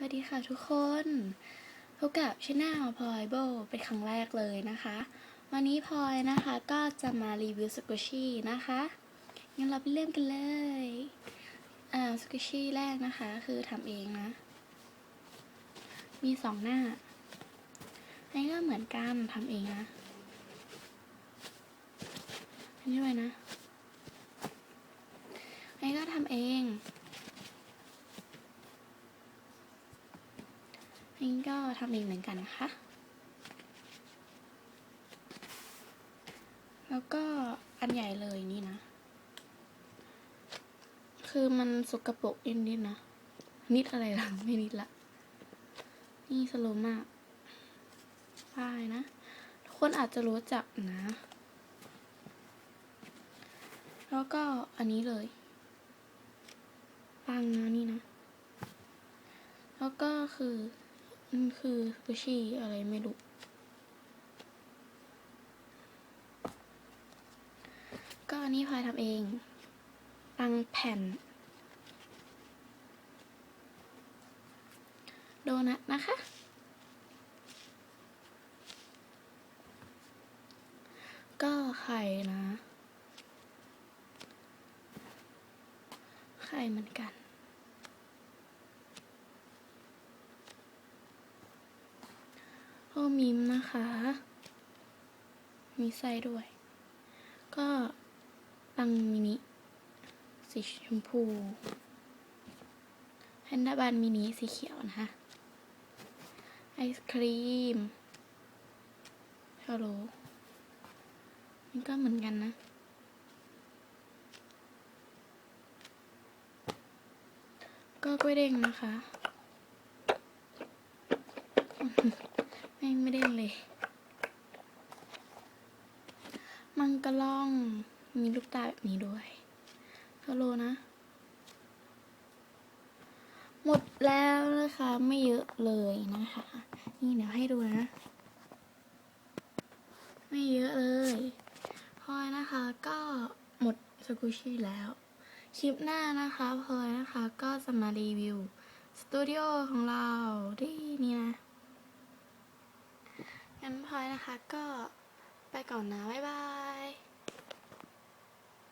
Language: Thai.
สวัสดีค่ะทุกคนพบกับช anel พลอยโบเป็นครั้งแรกเลยนะคะ วันนี้พลอยนะคะก็จะมารีวิวสกุชี่นะคะงั้นเราไปเริ่มกันเลยอ่าสกุชี่แรกนะคะ คือทำเองนะ มีสองหน้าอันนี้ก็เหมือนกันทำเองนะอันนี้ด้วยนะอันนี้ก็ทำเอง นนี้ก็ทำเองเหมือนกันนะคะ แล้วก็อันใหญ่เลยนี่นะ คือมันสกปรกนิดนิดๆนะ นิดอะไรล่ะ ไม่นิดละ นี่สโลมากป้ายนะ ทุกคนอาจจะรู้จักนะ แล้วก็อันนี้เลย ปังนะนี่นะ แล้วก็คือ มันคือกุชี่อะไรไม่รู้ ก็อันนี้พลอยทำเองปังแผ่น โดนัทนะคะ ก็ไข่นะ ไข่เหมือนกัน โอ้ มิมนะคะ มีไส้ด้วย ก็ปังมินิสีชมพูแพนด้าบันมินิสีเขียวนะคะ ไอศครีมฮัลโหลมันก็เหมือนกันนะก็กล้วยเด้งนะคะ แม่ไม่เด้งเลย มังกรล่องมีลูกตาแบบนี้ด้วยฮัลโหลนะ หมดแล้วนะคะ ไม่เยอะเลยนะคะ นี่เดี๋ยวให้ดูนะ ไม่เยอะเลยพลอยนะคะก็หมดสกูชี่แล้ว คลิปหน้านะคะพลอยนะคะก็จะมารีวิว สตูดิโอของเราที่นี่นะ งั้นพลอยนะคะก็ไปก่อนนะ บ๊ายบาย